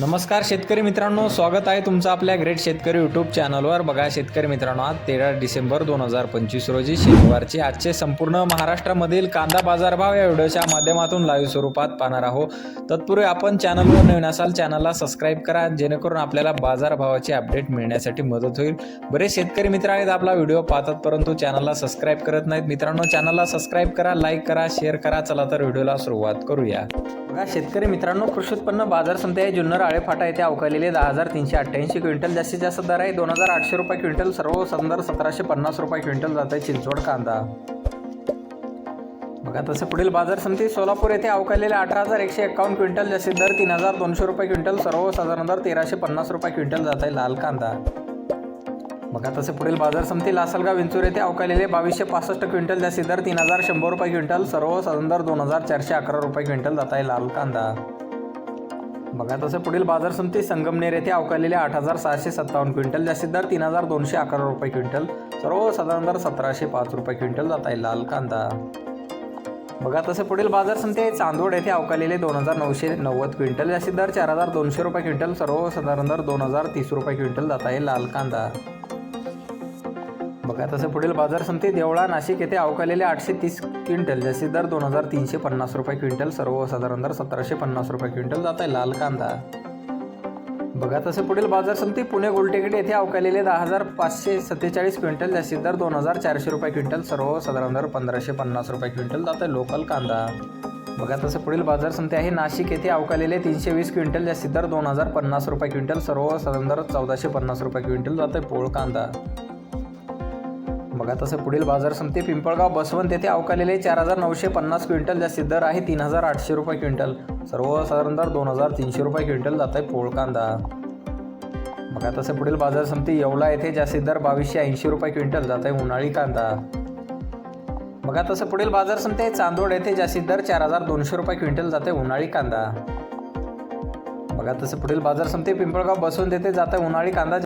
नमस्कार शेतकरी मित्रांनो स्वागत आहे तुमचं आपल्या ग्रेट शेतकरी यूट्यूब चॅनलवर. बघा शेतकरी मित्रांनो आज तेरा डिसेंबर दोन हजार पंचवीस रोजी शनिवारचे आजचे संपूर्ण महाराष्ट्रामधील कांदा बाजारभाव या व्हिडिओच्या माध्यमातून लाईव्ह स्वरूपात पाहणार आहोत. तत्पूर्वी आपण चॅनलवर नवीन असाल चॅनलला सबस्क्राईब करा जेणेकरून आपल्याला बाजारभावाची अपडेट मिळण्यासाठी मदत होईल. बरेच शेतकरी मित्र आहेत आपला व्हिडिओ पाहतात परंतु चॅनलला सबस्क्राईब करत नाहीत. मित्रांनो चॅनलला सबस्क्राईब करा लाईक करा शेअर करा चला तर व्हिडिओला सुरुवात करूया. बघा शेतकरी मित्रांनो कृषी उत्पन्न बाजार समिती आहे जुन्नर आळेफाटा येथे अवकालेले दहा हजार तीनशे अठ्ठ्याऐंशी क्विंटल. जास्तीत जास्त दर आहे दोन हजार आठशे रुपये क्विंटल. सर्व संदर सतराशे पन्नास रुपये क्विंटल जात आहे चिंचवड कांदा. बघा तसं पुढील बाजार समिती सोलापूर येथे अवकालेले अठरा हजार एकशे एकावन्न क्विंटल. जास्तीत दर तीन हजार दोनशे रुपये क्विंटल. सर्वसाधारण दर तेराशे पन्नास रुपये क्विंटल जात आहे लाल कांदा. बघा तसे पुढील बाजार समिती लासलगाव विंचूर येथे अवकालेले बावीसशे पासष्ट क्विंटल जास्तीत दर तीन हजार शंभर रुपये क्विंटल. सर्व साधारण दर दोन हजार चारशे अकरा रुपये क्विंटल जात आहे लाल कांदा. बघा तसे पुढील बाजार समिती संगमनेर येथे अवकालेले आठ हजार सहाशे सत्तावन्न क्विंटल जास्तीत दर तीन हजार दोनशे अकरा रुपये क्विंटल. सर्व साधारण दर सतराशे पाच रुपये क्विंटल जात आहे लाल कांदा. बघा तसे पुढील बाजार समिती आहे चांदोड येथे अवकालेले दोन हजार नऊशे नव्वद क्विंटल जास्तीत दर चार हजार दोनशे रुपये क्विंटल. सर्व साधारण दर दोन हजार तीस रुपये क्विंटल जात आहे लाल कांदा. बघा तसं पुढील बाजार समिती देवळा नाशिक येथे अवकालेले आठशे तीस क्विंटल जास्तीत दर दोन हजार तीनशे पन्नास रुपये क्विंटल सर्वसाधारण दर सतराशे पन्नास रुपये क्विंटल जात आहे लाल कांदा. बघा तसे पुढील बाजार समिती पुणे गोलटेकडे येथे अवकालेले दहा हजार पाचशे सत्तेचाळीस क्विंटल जास्तीत दर दोन हजार चारशे रुपये क्विंटल सर्वसाधारण दर पंधराशे पन्नास रुपये क्विंटल जात आहे लोकल कांदा. बघा तसं पुढील बाजार समिती आहे नाशिक येथे अवकालेले तीनशे वीस क्विंटल जास्तीत दर दोन हजार पन्नास रुपये क्विंटल सर्वसाधारण दर चौदाशे पन्नास रुपये क्विंटल जात आहे पोळ कांदा. बघा तसं पुढील बाजार समिती पिंपळगाव बसवंत येथे अवकालेले चार हजार नऊशे पन्नास क्विंटल जास्तीत दर आहे तीन हजार आठशे रुपये क्विंटल. सर्वसाधारण दर दोन हजार तीनशे रुपये क्विंटल जात आहे पोळ कांदा. बघा तसं पुढील बाजार समिती येवला येथे जास्तीत दर बावीसशे ऐंशी रुपये क्विंटल जात आहे उन्हाळी कांदा. बघा तसं पुढील बाजार समिती चांदोड येथे जास्तीत दर चार हजार दोनशे रुपये क्विंटल जाते उन्हाळी कांदा. बघा तसं पुढील बाजार समिती पिंपळगाव बसवंत येथे जात आहे उन्हाळी कांदा.